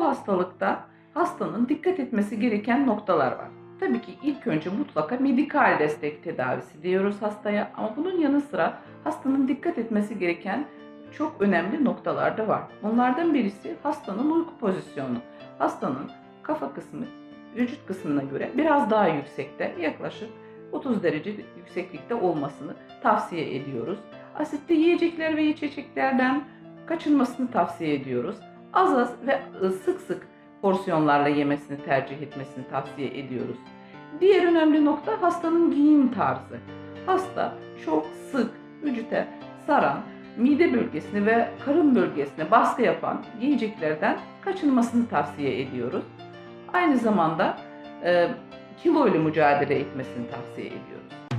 Bu hastalıkta hastanın dikkat etmesi gereken noktalar var. Tabii ki ilk önce mutlaka medikal destek tedavisi diyoruz hastaya ama bunun yanı sıra hastanın dikkat etmesi gereken çok önemli noktalar da var. Bunlardan birisi hastanın uyku pozisyonu. Hastanın kafa kısmı vücut kısmına göre biraz daha yüksekte yaklaşık 30 derece yükseklikte olmasını tavsiye ediyoruz. Asitli yiyecekler ve içeceklerden kaçınmasını tavsiye ediyoruz. Az az ve sık sık porsiyonlarla yemesini tercih etmesini tavsiye ediyoruz. Diğer önemli nokta hastanın giyim tarzı. Hasta çok sık vücuta saran, mide bölgesini ve karın bölgesine baskı yapan yiyeceklerden kaçınmasını tavsiye ediyoruz. Aynı zamanda e, kilo ile mücadele etmesini tavsiye ediyoruz.